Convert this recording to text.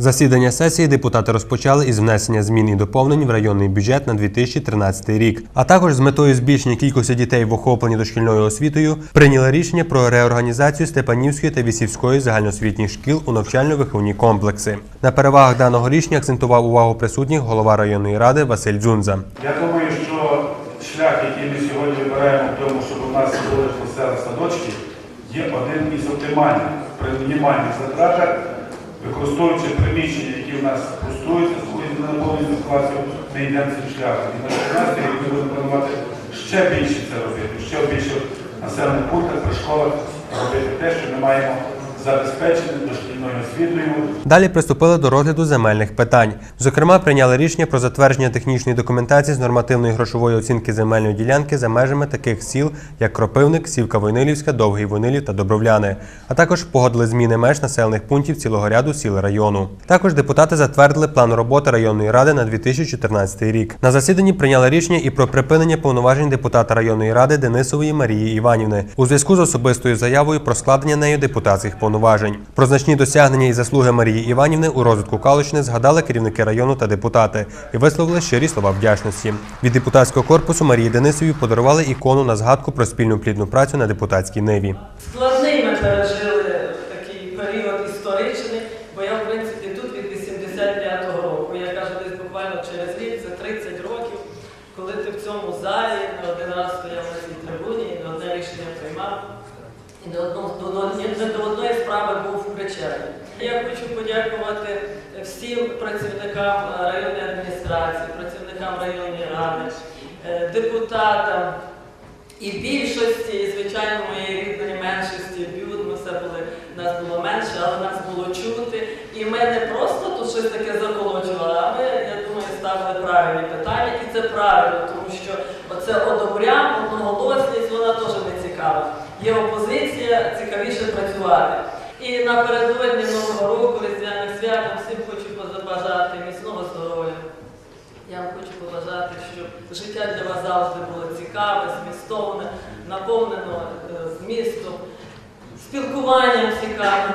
Засідання сесії депутати розпочали із внесення змін і доповнень в районний бюджет на 2013 рік, а також з метою збільшення кількості дітей в охопленні дошкільною освітою прийняли рішення про реорганізацію Степанівської та Вісівської загальноосвітніх шкіл у навчально-виховні комплекси. На перевагах даного рішення акцентував увагу присутніх голова районної ради Василь Дзунза. Я думаю, що шлях, який ми сьогодні вибираємо в тому, щоб у нас залишилися садочки, є один із оптимальних при мінімальних затратах, використовуючи приміщення, які в нас пустуються на повністю класів, ми йдемо цим шляхом. І на 16 рік ми будемо планувати ще більше це робити, ще більше населених пунктах, при школах робити те, що ми маємо забезпечити дошкільною освітою, Далі приступили до розгляду земельних питань. Зокрема, прийняли рішення про затвердження технічної документації з нормативної грошової оцінки земельної ділянки за межами таких сіл, як Кропивник, Сівка Войнилівська, Довгий Войнилів та Добровляни. А також погодили зміни меж населених пунктів цілого ряду сіл району. Також депутати затвердили план роботи районної ради на 2014 рік. На засіданні прийняли рішення і про припинення повноважень депутата районної ради Денисової Марії Іванівни у зв'язку з особистою заявою про складення нею депутатських повноважень. Про значні досягнення і заслуги Марії Іванівни у розвитку Калущини згадали керівники району та депутати і висловили щирі слова вдячності. Від депутатського корпусу Марії Денисові подарували ікону на згадку про спільну плідну працю на депутатській ниві. Складний ми пережили такий період історичний, бо я, в принципі, тут від 85-го року. Я кажу, десь буквально через рік, це 30 років, коли ти в цьому залі не один раз стояв на цій трибуні і не одне рішення приймав, і не, одно, до, до- ні- не до одної справи був причетний. Я хочу подякувати всім працівникам е, районної адміністрації, працівникам районної ради, е, депутатам, і більшості, і звичайно, моєї рідної меншості б'ют, ми все були, нас було менше, але нас було чути. І ми не просто тут щось таке заколочували, а ми, я думаю, ставили правильні питання. І це правильно, тому що оце одобрям, одноголосність, вона теж не цікава. Є опозиція, цікавіше працювати. І напередодні Нового року, різдвяних святом, всім хочу побажати міцного здоров'я. Я вам хочу побажати, щоб життя для вас завжди було цікаве, змістовне, наповнено е, змістом, спілкуванням цікавим,